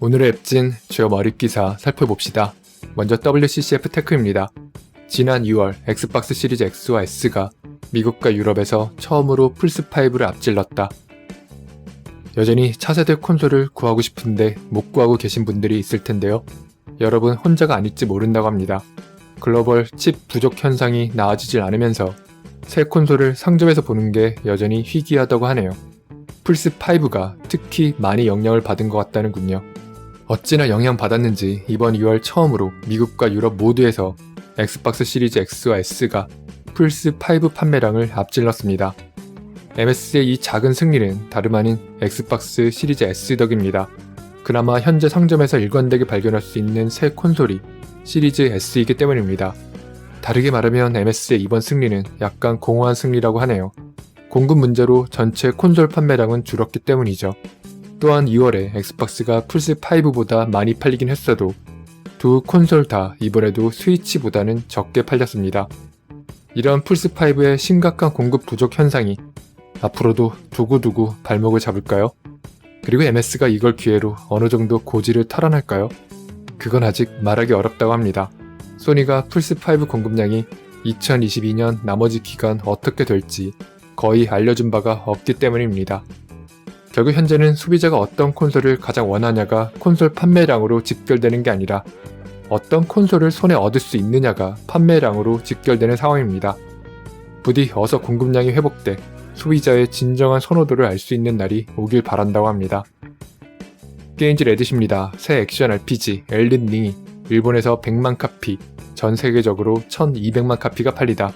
오늘의 앱진 주요 머릿 기사 살펴봅시다. 먼저 WCCF 테크입니다. 지난 6월 엑스박스 시리즈 X와 S가 미국과 유럽에서 처음으로 플스5를 앞질렀다. 여전히 차세대 콘솔을 구하고 싶은데 못 구하고 계신 분들이 있을 텐데요. 여러분 혼자가 아닐지 모른다고 합니다. 글로벌 칩 부족 현상이 나아지질 않으면서 새 콘솔을 상점에서 보는 게 여전히 희귀하다고 하네요. 플스5가 특히 많이 영향을 받은 것 같다는군요. 어찌나 영향받았는지 이번 2월 처음으로 미국과 유럽 모두에서 엑스박스 시리즈 X와 S가 플스5 판매량을 앞질렀습니다. MS의 이 작은 승리는 다름 아닌 엑스박스 시리즈 S 덕입니다. 그나마 현재 상점에서 일관되게 발견할 수 있는 새 콘솔이 시리즈 S이기 때문입니다. 다르게 말하면 MS의 이번 승리는 약간 공허한 승리라고 하네요. 공급 문제로 전체 콘솔 판매량은 줄었기 때문이죠. 또한 2월에 엑스박스가 플스5보다 많이 팔리긴 했어도 두 콘솔 다 이번에도 스위치보다는 적게 팔렸습니다. 이런 플스5의 심각한 공급 부족 현상이 앞으로도 두고두고 발목을 잡을까요? 그리고 MS가 이걸 기회로 어느 정도 고지를 탈환할까요? 그건 아직 말하기 어렵다고 합니다. 소니가 플스5 공급량이 2022년 나머지 기간 어떻게 될지 거의 알려준 바가 없기 때문입니다. 결국 현재는 소비자가 어떤 콘솔을 가장 원하냐가 콘솔 판매량으로 직결되는 게 아니라 어떤 콘솔을 손에 얻을 수 있느냐가 판매량으로 직결되는 상황입니다. 부디 어서 공급량이 회복돼 소비자의 진정한 선호도를 알 수 있는 날이 오길 바란다고 합니다. 게임즈 레딧입니다. 새 액션 RPG 엘든 링이 일본에서 100만 카피, 전 세계적으로 1200만 카피가 팔리다.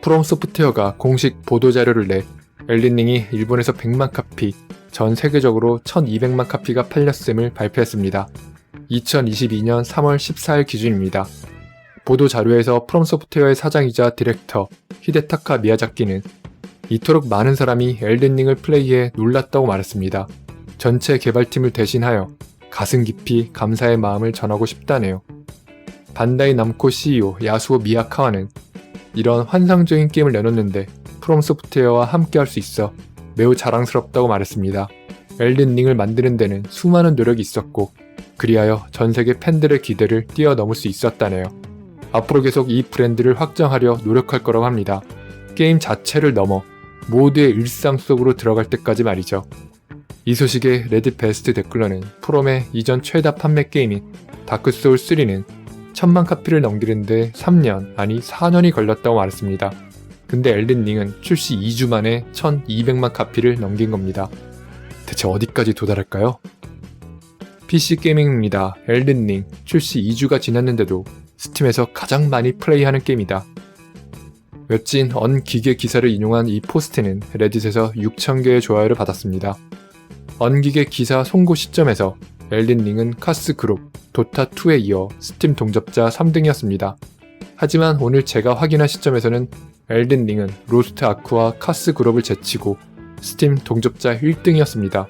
프롬 소프트웨어가 공식 보도자료를 내 엘든링이 일본에서 100만 카피, 전 세계적으로 1200만 카피가 팔렸음을 발표했습니다. 2022년 3월 14일 기준입니다. 보도 자료에서 프롬 소프트웨어의 사장이자 디렉터 히데타카 미야자키는 이토록 많은 사람이 엘든링을 플레이해 놀랐다고 말했습니다. 전체 개발팀을 대신하여 가슴 깊이 감사의 마음을 전하고 싶다네요. 반다이 남코 CEO 야수오 미야카와는 이런 환상적인 게임을 내놓는데 프롬 소프트웨어와 함께 할 수 있어 매우 자랑스럽다고 말했습니다. 엘든 링을 만드는 데는 수많은 노력이 있었고 그리하여 전 세계 팬들의 기대를 뛰어넘을 수 있었다네요. 앞으로 계속 이 브랜드를 확장하려 노력할 거라고 합니다. 게임 자체를 넘어 모두의 일상 속으로 들어갈 때까지 말이죠. 이 소식에 레딧 베스트 댓글러는 프롬의 이전 최다 판매 게임인 다크소울 3는 천만 카피를 넘기는데 3년 아니 4년이 걸렸다고 말했습니다. 근데 엘든링은 출시 2주 만에 1200만 카피를 넘긴 겁니다. 대체 어디까지 도달할까요? PC 게이밍입니다. 엘든링 출시 2주가 지났는데도 스팀에서 가장 많이 플레이하는 게임이다. 웹진 언 기계 기사를 인용한 이 포스트는 레딧에서 6,000개의 좋아요를 받았습니다. 언 기계 기사 송고 시점에서 엘든링은 카스 그룹, 도타2에 이어 스팀 동접자 3등이었습니다. 하지만 오늘 제가 확인한 시점에서는 엘든링은 로스트 아크와 카스 그룹을 제치고 스팀 동접자 1등이었습니다.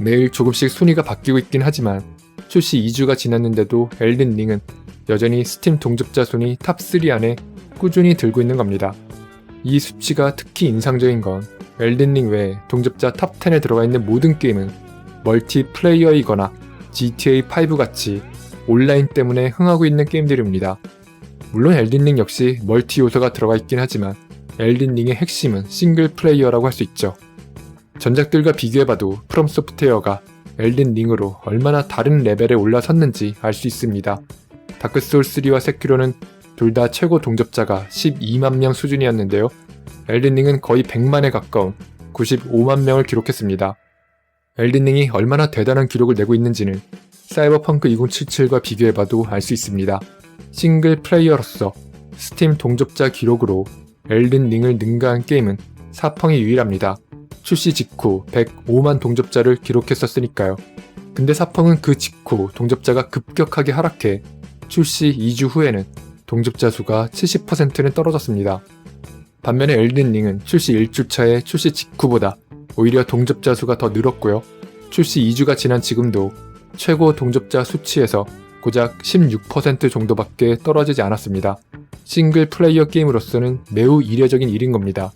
매일 조금씩 순위가 바뀌고 있긴 하지만 출시 2주가 지났는데도 엘든링은 여전히 스팀 동접자 순위 탑3 안에 꾸준히 들고 있는 겁니다. 이 수치가 특히 인상적인 건 엘든링 외에 동접자 탑10에 들어가 있는 모든 게임은 멀티플레이어이거나 GTA5 같이 온라인 때문에 흥하고 있는 게임들입니다. 물론 엘든링 역시 멀티 요소가 들어가 있긴 하지만 엘든링의 핵심은 싱글 플레이어라고 할 수 있죠. 전작들과 비교해봐도 프롬 소프트웨어가 엘든링으로 얼마나 다른 레벨에 올라섰는지 알 수 있습니다. 다크소울3와 세키로는 둘 다 최고 동접자가 12만 명 수준이었는데요. 엘든링은 거의 100만에 가까운 95만 명을 기록했습니다. 엘든링이 얼마나 대단한 기록을 내고 있는지는 사이버펑크 2077과 비교해봐도 알 수 있습니다. 싱글 플레이어로서 스팀 동접자 기록으로 엘든링을 능가한 게임은 사펑이 유일합니다. 출시 직후 105만 동접자를 기록했었으니까요. 근데 사펑은 그 직후 동접자가 급격하게 하락해 출시 2주 후에는 동접자 수가 70%는 떨어졌습니다. 반면에 엘든링은 출시 1주차의 출시 직후보다 오히려 동접자 수가 더 늘었고요. 출시 2주가 지난 지금도 최고 동접자 수치에서 고작 16% 정도밖에 떨어지지 않았습니다. 싱글 플레이어 게임으로서는 매우 이례적인 일인 겁니다.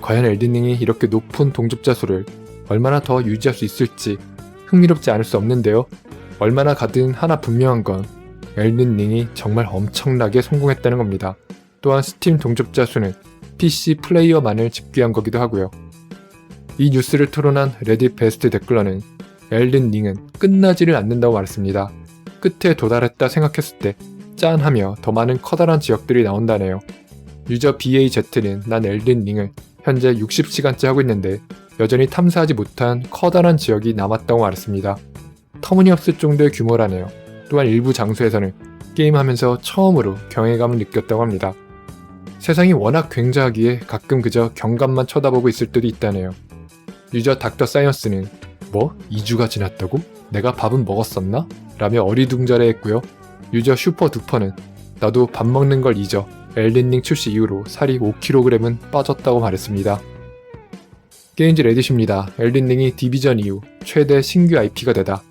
과연 엘든링이 이렇게 높은 동접자 수를 얼마나 더 유지할 수 있을지 흥미롭지 않을 수 없는데요. 얼마나 가든 하나 분명한 건 엘든링이 정말 엄청나게 성공했다는 겁니다. 또한 스팀 동접자 수는 PC 플레이어만을 집계한 거기도 하고요. 이 뉴스를 토론한 레딧 베스트 댓글러는 엘든 링은 끝나지를 않는다고 말했습니다. 끝에 도달했다 생각했을 때 짠하며 더 많은 커다란 지역들이 나온다네요. 유저 BAZ는 난 엘든 링을 현재 60시간째 하고 있는데 여전히 탐사하지 못한 커다란 지역이 남았다고 말했습니다. 터무니없을 정도의 규모라네요. 또한 일부 장소에서는 게임하면서 처음으로 경외감을 느꼈다고 합니다. 세상이 워낙 굉장하기에 가끔 그저 경감만 쳐다보고 있을 때도 있다네요. 유저 닥터 사이언스는 뭐? 2주가 지났다고? 내가 밥은 먹었었나? 라며 어리둥절해 했고요. 유저 슈퍼 두퍼는 나도 밥 먹는 걸 잊어 엘든링 출시 이후로 살이 5kg은 빠졌다고 말했습니다. 게임즈 레딧입니다. 엘든링이 디비전 이후 최대 신규 IP가 되다.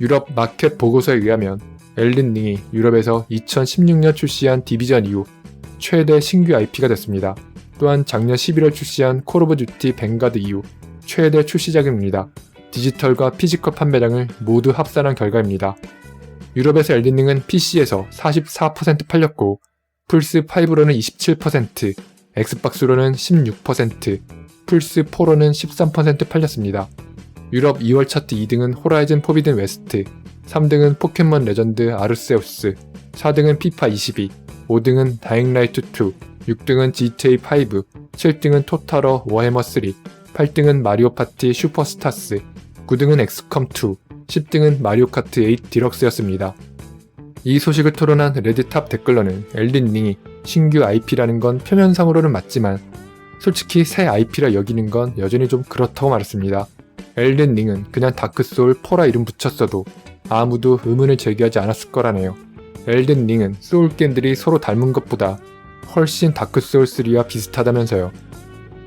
유럽 마켓 보고서에 의하면 엘든링이 유럽에서 2016년 출시한 디비전 이후 최대 신규 IP가 됐습니다. 또한 작년 11월 출시한 콜 오브 듀티 뱅가드 이후 최대 출시작입니다. 디지털과 피지컬 판매량을 모두 합산한 결과입니다. 유럽에서 엘든링은 PC에서 44% 팔렸고 플스5로는 27%, 엑스박스로는 16%, 플스4로는 13% 팔렸습니다. 유럽 2월 차트 2등은 호라이즌 포비든 웨스트, 3등은 포켓몬 레전드 아르세우스, 4등은 피파 22, 5등은 다잉라이트 2, 6등은 GTA5, 7등은 토탈어 워해머 3, 8등은 마리오 파티 슈퍼스타스, 9등은 엑스컴 2, 10등은 마리오 카트 8 디럭스였습니다. 이 소식을 토론한 레드탑 댓글러는 엘든링이 신규 IP라는 건 표면상으로는 맞지만 솔직히 새 IP라 여기는 건 여전히 좀 그렇다고 말했습니다. 엘든링은 그냥 다크소울 4라 이름 붙였어도 아무도 의문을 제기하지 않았을 거라네요. 엘든링은 소울 게임들이 서로 닮은 것보다 훨씬 다크소울 3와 비슷하다면서요.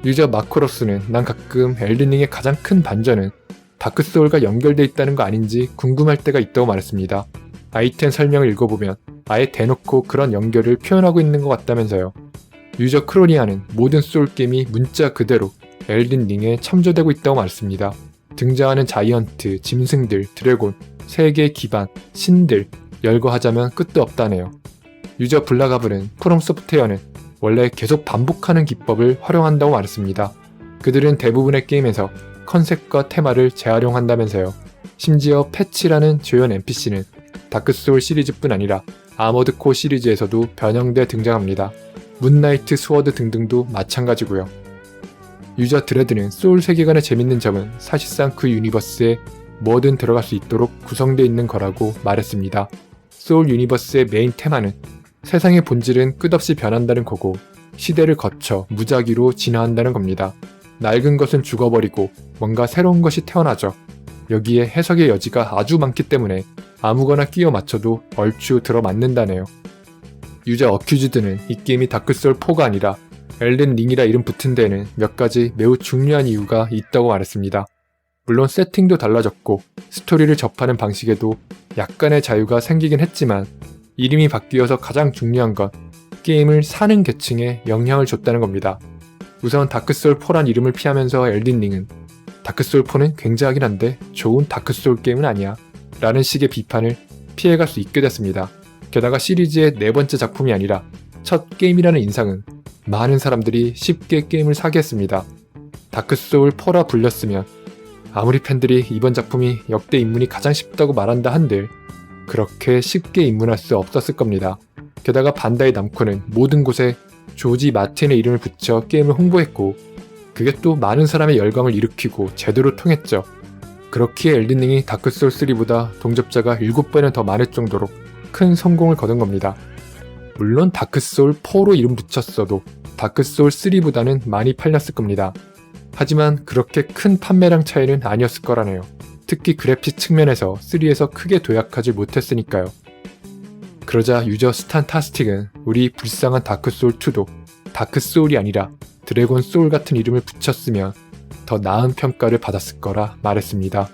유저 마크로스는 난 가끔 엘든링의 가장 큰 반전은 다크소울과 연결돼 있다는 거 아닌지 궁금할 때가 있다고 말했습니다. 아이템 설명을 읽어보면 아예 대놓고 그런 연결을 표현하고 있는 것 같다면서요. 유저 크로니아는 모든 소울게임이 문자 그대로 엘든링에 참조되고 있다고 말했습니다. 등장하는 자이언트, 짐승들, 드래곤, 세계 기반, 신들, 열거하자면 끝도 없다네요. 유저 블라가블은 프롬 소프트웨어는 원래 계속 반복하는 기법을 활용한다고 말했습니다. 그들은 대부분의 게임에서 컨셉과 테마를 재활용한다면서요. 심지어 패치라는 조연 NPC는 다크소울 시리즈뿐 아니라 아머드 코 시리즈에서도 변형돼 등장합니다. 문나이트 스워드 등등도 마찬가지고요. 유저 드레드는 소울 세계관의 재밌는 점은 사실상 그 유니버스에 뭐든 들어갈 수 있도록 구성되어 있는 거라고 말했습니다. 소울 유니버스의 메인 테마는 세상의 본질은 끝없이 변한다는 거고 시대를 거쳐 무작위로 진화한다는 겁니다. 낡은 것은 죽어버리고 뭔가 새로운 것이 태어나죠. 여기에 해석의 여지가 아주 많기 때문에 아무거나 끼워 맞춰도 얼추 들어맞는다네요. 유저 어큐즈드는 이 게임이 다크솔 4가 아니라 엘든 링이라 이름 붙은 데에는 몇 가지 매우 중요한 이유가 있다고 말했습니다. 물론 세팅도 달라졌고 스토리를 접하는 방식에도 약간의 자유가 생기긴 했지만 이름이 바뀌어서 가장 중요한 건 게임을 사는 계층에 영향을 줬다는 겁니다. 우선 다크솔 4란 이름을 피하면서 엘든링은 다크솔 4는 굉장하긴 한데 좋은 다크솔 게임은 아니야 라는 식의 비판을 피해갈 수 있게 됐습니다. 게다가 시리즈의 네 번째 작품이 아니라 첫 게임이라는 인상은 많은 사람들이 쉽게 게임을 사게 했습니다. 다크소울 4라 불렸으면 아무리 팬들이 이번 작품이 역대 입문이 가장 쉽다고 말한다 한들 그렇게 쉽게 입문할 수 없었을 겁니다. 게다가 반다이 남코는 모든 곳에 조지 마틴의 이름을 붙여 게임을 홍보했고 그게 또 많은 사람의 열광을 일으키고 제대로 통했죠. 그렇기에 엘든링이 다크소울 3보다 동접자가 7배는 더 많을 정도로 큰 성공을 거둔 겁니다. 물론 다크소울 4로 이름 붙였어도 다크소울 3보다는 많이 팔렸을 겁니다. 하지만 그렇게 큰 판매량 차이는 아니었을 거라네요. 특히 그래픽 측면에서 3에서 크게 도약하지 못했으니까요. 그러자 유저 스탄타스틱은 우리 불쌍한 다크소울2도 다크소울이 아니라 드래곤 소울 같은 이름을 붙였으면 더 나은 평가를 받았을 거라 말했습니다.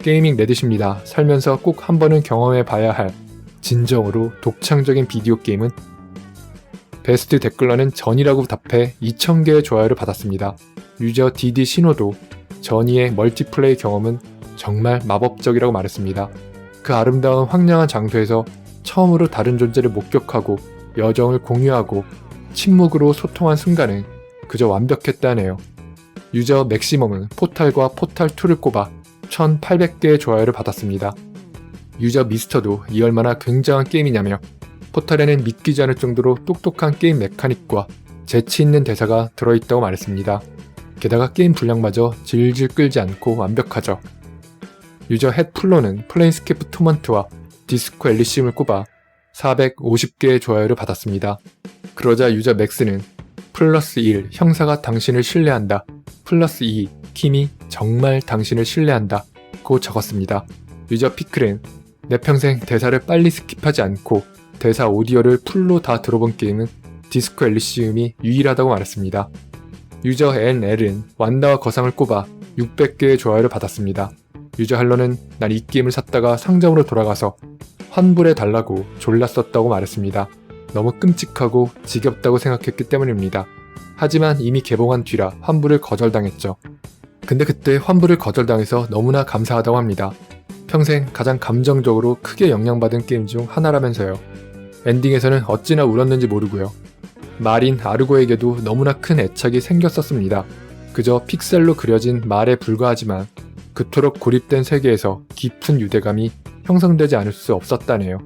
게이밍 레딧입니다. 살면서 꼭 한 번은 경험해 봐야 할 진정으로 독창적인 비디오 게임은 베스트 댓글러는 전이라고 답해 2000개의 좋아요를 받았습니다. 유저 디디 신호도 전이의 멀티플레이 경험은 정말 마법적이라고 말했습니다. 그 아름다운 황량한 장소에서 처음으로 다른 존재를 목격하고 여정을 공유하고 침묵으로 소통한 순간은 그저 완벽했다네요. 유저 맥시멈은 포탈과 포탈2를 꼽아 1800개의 좋아요를 받았습니다. 유저 미스터도 이 얼마나 굉장한 게임이냐며 포탈에는 믿기지 않을 정도로 똑똑한 게임 메카닉과 재치 있는 대사가 들어있다고 말했습니다. 게다가 게임 분량마저 질질 끌지 않고 완벽하죠. 유저 햇플로는 플레인스케프 토먼트와 디스코 엘리시움을 꼽아 450개의 좋아요를 받았습니다. 그러자 유저 맥스는 플러스 1 형사가 당신을 신뢰한다. 플러스 2 킴이 정말 당신을 신뢰한다. 고 적었습니다. 유저 피클은 내 평생 대사를 빨리 스킵하지 않고 대사 오디오를 풀로 다 들어본 게임은 디스코 엘리시움이 유일하다고 말했습니다. 유저 NL은 완다와 거상을 꼽아 600개의 좋아요를 받았습니다. 유저 할로는 난 이 게임을 샀다가 상점으로 돌아가서 환불해 달라고 졸랐었다고 말했습니다. 너무 끔찍하고 지겹다고 생각했기 때문입니다. 하지만 이미 개봉한 뒤라 환불을 거절당했죠. 근데 그때 환불을 거절당해서 너무나 감사하다고 합니다. 평생 가장 감정적으로 크게 영향받은 게임 중 하나라면서요. 엔딩에서는 어찌나 울었는지 모르고요. 마린 아르고에게도 너무나 큰 애착이 생겼었습니다. 그저 픽셀로 그려진 말에 불과하지만 그토록 고립된 세계에서 깊은 유대감이 형성되지 않을 수 없었다네요.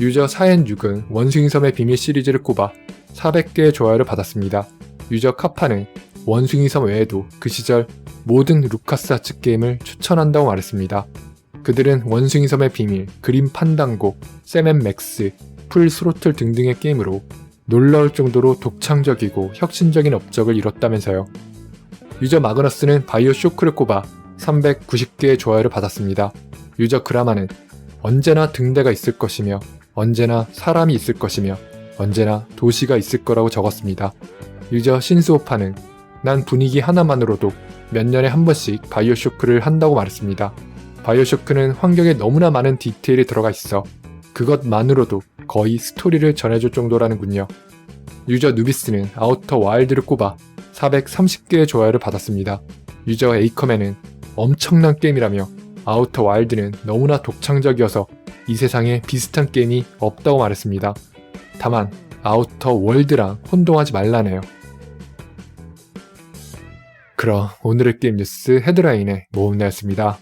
유저 사엔6은 원숭이섬의 비밀 시리즈를 꼽아 400개의 좋아요를 받았습니다. 유저 카파는 원숭이섬 외에도 그 시절 모든 루카스 아츠 게임을 추천한다고 말했습니다. 그들은 원숭이섬의 비밀, 그림 판당고, 샘앤 맥스, 풀 스로틀 등등의 게임으로 놀라울 정도로 독창적이고 혁신적인 업적을 이뤘다면서요. 유저 마그너스는 바이오 쇼크를 꼽아 390개의 좋아요를 받았습니다. 유저 그라마는 언제나 등대가 있을 것이며 언제나 사람이 있을 것이며 언제나 도시가 있을 거라고 적었습니다. 유저 신스오파는 난 분위기 하나만으로도 몇 년에 한 번씩 바이오 쇼크를 한다고 말했습니다. 바이오 쇼크는 환경에 너무나 많은 디테일이 들어가 있어 그것만으로도 거의 스토리를 전해줄 정도라는군요. 유저 누비스는 아우터 와일드를 꼽아 430개의 좋아요를 받았습니다. 유저 에이커맨은 엄청난 게임이라며 아우터 와일드는 너무나 독창적이어서 이 세상에 비슷한 게임이 없다고 말했습니다. 다만 아우터 월드랑 혼동하지 말라네요. 그럼 오늘의 게임 뉴스 헤드라인의 모음내였습니다.